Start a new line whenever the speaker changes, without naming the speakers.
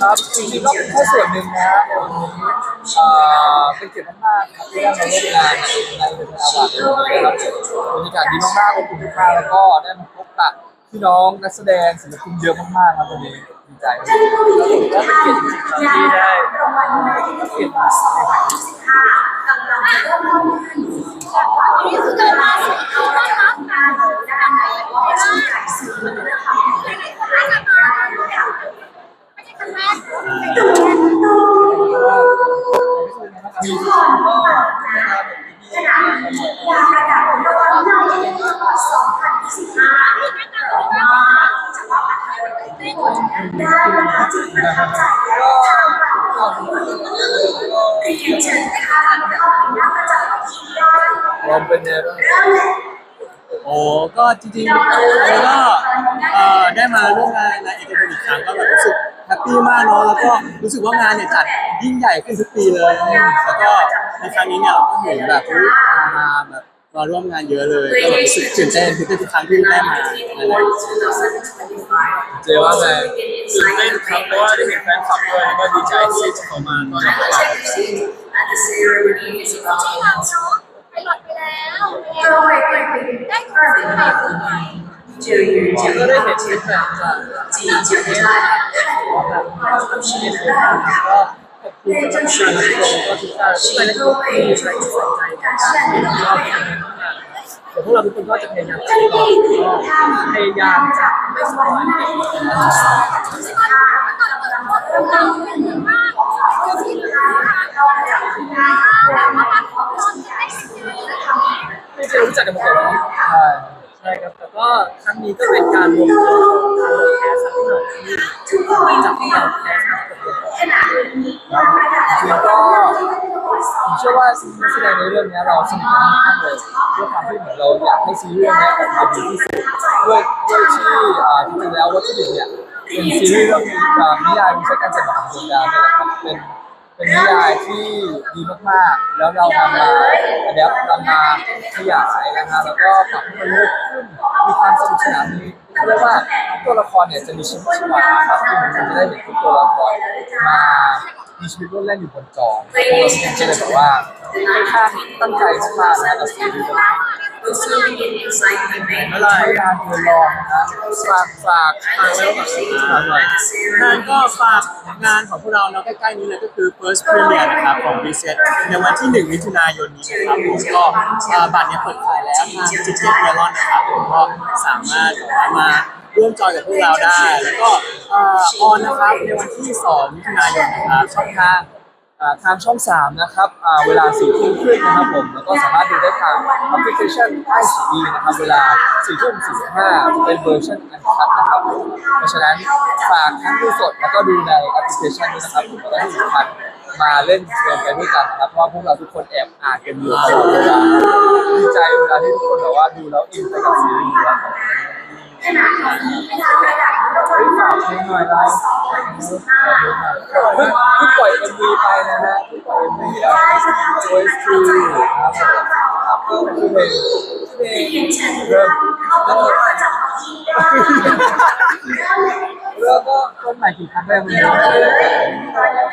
ครับจริงๆก็เป็นแค่ส่วนหนึ่งนะวันนี้เอ่อเป็นเกียรติมากๆครับที่ได้มาร่วมงานในเป็นอาวัตนะครับบรรยากาศดีมากๆอบอุ่นมากๆแล้วก็ได้มาพบปะพี่น้องนักแสดงศิลปินเยอะมากๆครับวันนี้ดีใจมาก
ก็เป็นเกียรติจริงๆครับที่ได้เกียรติมาสมัยที่สิบห้ากำลังจะเริ่มต้นขึ้นนี่ ได้ผลได้มาจริงประทับใจและทำของเรียนเชิญนะคะเข้าไปนั่งประจที่ได้
รวมเป็นเนี่ย
เริ่มเลย
โอ้ก็จริงๆแล้วก็เอ่อได้มาร่วมงานในเอกชนอีกครั้งก็แบบรู้สึกแฮปปี้มากเนาะแล้วก็รู้สึกว่างานเนี่ยจัดยิ่งใหญ่ขึ้นทุกปีเลยแล้วก็ในครั้งนี้เนี่ยเราก็เห็นแบบอุ๊ยมาแบบ มาร่วมงานเยอะเลยก็รู้สึกตื่นเต้นตื่ทุกครั้งที่ได้มาเจ
อว่าไง
ตื่นเต้นครับเพราะว่าได้เห็นแฟนคลับด้วยก็ดีใจที่จะเข้ามาต้อนรับเรา
ไปหลอดไปแล้วได้คุย
กั
บคุ
ณ
ใหม่
จออยู่จ
ริ
ง
ก็ไจ้เห็น
ชี
วิตแบบจี
จีได้แบบความรู้สึ
กได้ก็ ภูมิกับการลงก็ทุกท่านทุ
ก
ท่าน
ก็มีใจใส่ใจกันมา
กแต่พวกเราทุกคนก็จะพยายามพยายามจะไม่สปอยไม่เคยรู้จักกันมาก่อนใช่ใช่ครับแต่ก็ครั้งนี้ก็เป็นการรวมตัวของทางแคสต์ที่เราที่จากที่เราแคสต์
นี้ยาระดับ
จริงๆก็ผมเชื่อว่านักแสดงในเรื่องนี้เราสนิทกันมากเลยด้วยความที่เหมือนเราอยากให้ซีรีส์เรื่องนี้ออกมาดีที่สุดด้วยด้วยที่อ่าจริงๆแล้ววัตถุดิบเนี่ยเป็นซีรีส์เรื่องนี้อ่านิยายวิชาการจัดการดวงดาวเนี่ยแหละครับเป็นเป็นนิยายที่ดีมากๆ แล้วเรานำมาอัดแอปนำมาขยายนะฮะแล้วก็ปรับให้มันลึกขึ้น มีความสนุกสนานมีเขาเรียกว่าตัวละครเนี่ยจะมีชีวิตชีวาครับซึ่มันจะได้เห็นทุกตัวละครมามีชีวิตร่วมเล่นอยู่บนจอเราจะเลยแบบว่าค่อนข้างตั้งใจมากนะกับซีรีส์เรื่องนี้
will soon begin inside the main
ใช้งานเกินรองนะฝากฝากฝากไว้ก่อนฝากหน่อย
งานก็ฝากงานของพวกเราเนาะใกล้ๆนี้เลยก็คือ first premiere นะครับของ Reset ในวันที่1มิถุนายนนี้นะครับผมก็บัตรเนี่ยเปิดขายแล้วทางจิตเจ็ตเมลอนนะครับผมก็สามารถมาร่วมจอยกับพวกเราได้ แล้วก็ออนนะครับในวันที่2มิถุนายนนะครับช่องทาง
อ่า ทางช่อง 3 นะครับเวลา4ทุ่มครึ่งนะครับผมแล้วก็สามารถดูได้ทางแอปพลิเคชันไอซีนะครับเวลา4ทุ่ม45เป็นเวอร์ชันอันคัดนะครับเพราะฉะนั้นฝากทั้งดูสดแล้วก็ดูในแอปพลิเคชันนี้นะครับผมแล้วก็ที่สำคัญมาเล่นเกมไปด้วยกันนะครับเพราะว่าพวกเราทุกคนแอบอ่านกันอยู่ตลอดเวลาดีใจเวลาที่ทุกคนแบบว่าดูแล้วอินไปกับซีรีส์ครับ
ขณะนี้ยาระดับโลก
เฮ้ยฝากเพลงหน่อยไลฟ์ เพิ่งเพิ่งปล่อย MV ไปนะฮะเพิ่งปล่อย MV แล้ว Joy Tree ครับครับก็คือเพลงเพลงเริ่ม
เข้าไปนั่งประจำที่ได้เริ่มเลย
เริ่มก็ต้นใหม่กี่ครั้งแล้วมัน